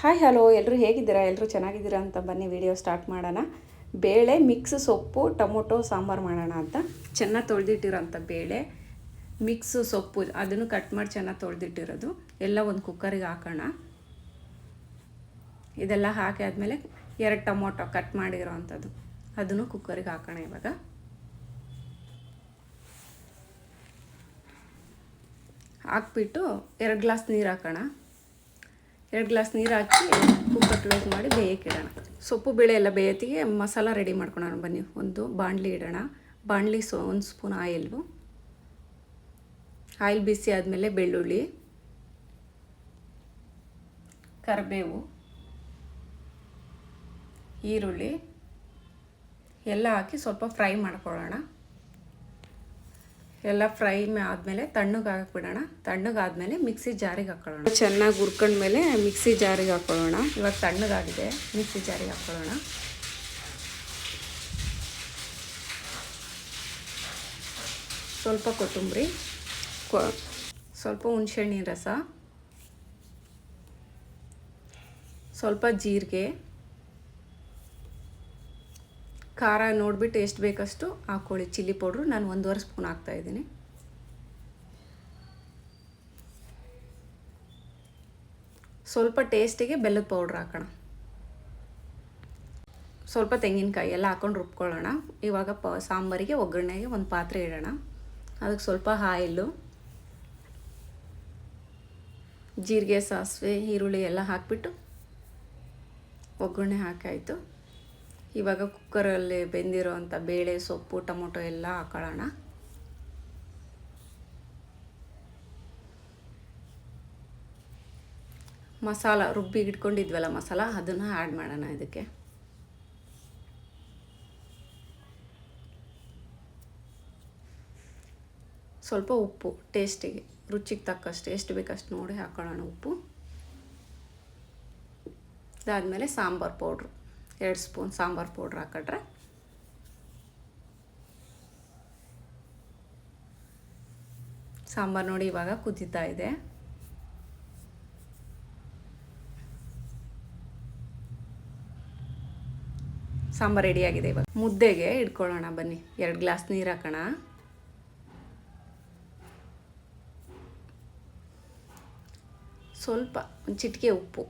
Hi hello ಎಲ್ಲರೂ ಹೇಗಿದ್ದೀರಾ? ಎಲ್ಲರೂ ಚೆನ್ನಾಗಿದ್ದೀರಾ ಅಂತ ಬನ್ನಿ ವಿಡಿಯೋ ಸ್ಟಾರ್ಟ್ ಮಾಡೋಣ. ಬೇಳೆ ಮಿಕ್ಸ್ ಸೊಪ್ಪು, ಟೊಮೊಟೊ, ಸಾಂಬಾರು ಮಾಡೋಣ ಅಂತ. ಚೆನ್ನಾಗಿ ತೊಳೆದಿಟ್ಟಿರೋಂಥ ಬೇಳೆ ಮಿಕ್ಸ್ ಸೊಪ್ಪು, ಅದನ್ನು ಕಟ್ ಮಾಡಿ ಚೆನ್ನಾಗಿ ತೊಳೆದಿಟ್ಟಿರೋದು. ಎಲ್ಲ ಒಂದು ಕುಕ್ಕರಿಗೆ ಹಾಕೋಣ. ಇದೆಲ್ಲ ಹಾಕಿ ಆದಮೇಲೆ ಎರಡು ಟೊಮೊಟೊ ಕಟ್ ಮಾಡಿರೋ ಅಂಥದ್ದು ಅದನ್ನು ಕುಕ್ಕರಿಗೆ ಹಾಕೋಣ ಇವಾಗ. ಹಾಕ್ಬಿಟ್ಟು ಎರಡು ಗ್ಲಾಸ್ ನೀರು ಹಾಕೋಣ. ಎರಡು ಗ್ಲಾಸ್ ನೀರು ಹಾಕಿ ಕುಕ್ಕರ್ ಕ್ಲೋಸ್ ಮಾಡಿ ಬೇಯಕ್ಕಿಡೋಣ ಸೊಪ್ಪು ಬೇಳೆ ಎಲ್ಲ ಬೇಯತ್ತಿಗೆ ಮಸಾಲ ರೆಡಿ ಮಾಡ್ಕೊಳೋಣ ಬನ್ನಿ. ಒಂದು ಬಾಣಲಿ ಇಡೋಣ. ಬಾಣಲಿ ಸೊ ಒಂದು ಸ್ಪೂನ್ ಆಯಿಲು ಆಯಿಲ್ ಬಿಸಿ ಆದಮೇಲೆ ಬೆಳ್ಳುಳ್ಳಿ. ಕರಿಬೇವು. ಈರುಳ್ಳಿ. ಎಲ್ಲ ಹಾಕಿ ಸ್ವಲ್ಪ ಫ್ರೈ ಮಾಡ್ಕೊಳ್ಳೋಣ. ಎಲ್ಲ ಫ್ರೈ ಆದಮೇಲೆ ತಣ್ಣಗೆ ಹಾಕ್ಬಿಡೋಣ. ತಣ್ಣಗಾದ್ಮೇಲೆ ಮಿಕ್ಸಿ ಜಾರಿಗೆ ಹಾಕೊಳ್ಳೋಣ. ಚೆನ್ನಾಗಿ ಹುರ್ಕೊಂಡ್ಮೇಲೆ ಮಿಕ್ಸಿ ಜಾರಿಗೆ ಹಾಕೊಳ್ಳೋಣ. ಇವಾಗ ತಣ್ಣಗಾಗಿದೆ ಮಿಕ್ಸಿ ಜಾರಿಗೆ ಹಾಕೊಳ್ಳೋಣ. ಸ್ವಲ್ಪ ಕೊತ್ತಂಬರಿ. ಸ್ವಲ್ಪ ಹುಣಸೆಹಣ್ಣಿನ ರಸ. ಸ್ವಲ್ಪ ಜೀರಿಗೆ. ಖಾರ ನೋಡಿಬಿಟ್ಟು ಎಷ್ಟು ಬೇಕಷ್ಟು ಹಾಕ್ಕೊಳ್ಳಿ ಚಿಲ್ಲಿ ಪೌಡ್ರು ನಾನು ಒಂದೂವರೆ ಸ್ಪೂನ್ ಹಾಕ್ತಾಯಿದ್ದೀನಿ ಸ್ವಲ್ಪ ಟೇಸ್ಟಿಗೆ ಬೆಲ್ಲದ ಪೌಡ್ರ್ ಹಾಕೋಣ. ಸ್ವಲ್ಪ ತೆಂಗಿನಕಾಯಿ ಎಲ್ಲ ಹಾಕೊಂಡು ರುಬ್ಕೊಳ್ಳೋಣ. ಇವಾಗ ಪ ಸಾಂಬಾರಿಗೆ, ಒಗ್ಗರಣೆಗೆ ಒಂದು ಪಾತ್ರೆ ಇಡೋಣ. ಅದಕ್ಕೆ ಸ್ವಲ್ಪ ಆಯಿಲು ಜೀರಿಗೆ, ಸಾಸಿವೆ, ಈರುಳ್ಳಿ ಎಲ್ಲ ಹಾಕಿಬಿಟ್ಟು ಒಗ್ಗರಣೆ ಹಾಕಾಯಿತು. ಇವಾಗ ಕುಕ್ಕರಲ್ಲಿ ಬೆಂದಿರೋ ಅಂಥ ಬೇಳೆ, ಸೊಪ್ಪು, ಟೊಮೊಟೊ ಎಲ್ಲ ಹಾಕೊಳ್ಳೋಣ. ಮಸಾಲ, ರುಬ್ಬಿ ಇಟ್ಕೊಂಡಿದ್ವಲ್ಲ ಮಸಾಲ, ಅದನ್ನು ಆ್ಯಡ್ ಮಾಡೋಣ ಇದಕ್ಕೆ. ಸ್ವಲ್ಪ ಉಪ್ಪು ಟೇಸ್ಟಿಗೆ ರುಚಿಗೆ ತಕ್ಕಷ್ಟು, ಎಷ್ಟು ಬೇಕಷ್ಟು ನೋಡಿ ಹಾಕೊಳ್ಳೋಣ ಉಪ್ಪು. ಇದಾದಮೇಲೆ ಸಾಂಬಾರು ಪೌಡ್ರು. ಎರಡು ಸ್ಪೂನ್ ಸಾಂಬಾರು ಪೌಡ್ರ್ ಹಾಕಿಟ್ರೆ ಸಾಂಬಾರು ನೋಡಿ ಇವಾಗ ಕುದಿತಾ ಇದೆ. ಸಾಂಬಾರು ರೆಡಿಯಾಗಿದೆ ಇವಾಗ. ಮುದ್ದೆಗೆ ಇಟ್ಕೊಳ್ಳೋಣ ಬನ್ನಿ. ಎರಡು ಗ್ಲಾಸ್ ನೀರು ಹಾಕೋಣ. ಸ್ವಲ್ಪ ಒಂದು ಚಿಟಿಕೆ ಉಪ್ಪು.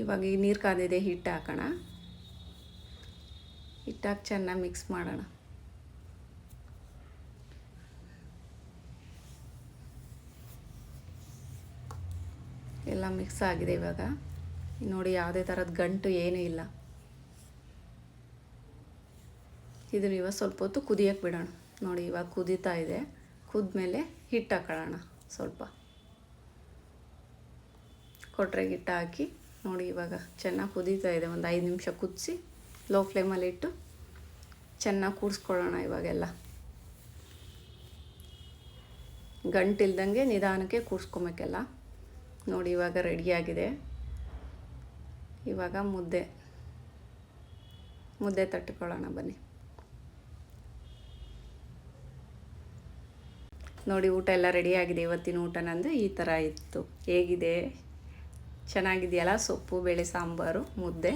ಇವಾಗ ಈ ನೀರು ಕಾದಿದೆ ಹಿಟ್ಟು ಹಾಕೋಣ. ಹಿಟ್ಟಾಕಿ ಚೆನ್ನಾಗಿ ಮಿಕ್ಸ್ ಮಾಡೋಣ. ಎಲ್ಲ ಮಿಕ್ಸ್ ಆಗಿದೆ ಇವಾಗ. ನೋಡಿ, ಯಾವುದೇ ಥರದ ಗಂಟು ಏನೂ ಇಲ್ಲ. ಇದನ್ನು ಇವಾಗ ಸ್ವಲ್ಪ ಹೊತ್ತು ಕುದಿಯೋಕ್ಕೆ ಬಿಡೋಣ. ನೋಡಿ, ಇವಾಗ ಕುದೀತಾ ಇದೆ. ಕುದ್ಮೇಲೆ ಹಿಟ್ಟು ಹಾಕೊಳ್ಳೋಣ ಸ್ವಲ್ಪ. ಕೊಟ್ರೆಗೆ ಹಿಟ್ಟು ಹಾಕಿ ನೋಡಿ ಇವಾಗ ಚೆನ್ನಾಗಿ ಕುದೀತಾ ಇದೆ. ಒಂದು ಐದು ನಿಮಿಷ ಕುದಿಸಿ ಲೋ ಫ್ಲೇಮಲ್ಲಿ ಇಟ್ಟು ಚೆನ್ನಾಗಿ ಕೂಡಿಸ್ಕೊಳ್ಳೋಣ ಇವಾಗೆಲ್ಲ. ಗಂಟಿಲ್ದಂಗೆ ನಿಧಾನಕ್ಕೆ ಕೂಡಿಸ್ಕೊಬೇಕೆಲ್ಲ. ನೋಡಿ ಇವಾಗ ರೆಡಿಯಾಗಿದೆ ಇವಾಗ ಮುದ್ದೆ. ಮುದ್ದೆ ತಟ್ಕೊಳ್ಳೋಣ ಬನ್ನಿ. ನೋಡಿ ಊಟ ಎಲ್ಲ ರೆಡಿಯಾಗಿದೆ ಇವತ್ತಿನ ಊಟ ನಂದು ಈ ಥರ ಇತ್ತು. ಹೇಗಿದೆ? ಚೆನ್ನಾಗಿದೆಯಲ್ಲ ಸೊಪ್ಪು ಬೇಳೆ ಸಾಂಬಾರು ಮುದ್ದೆ.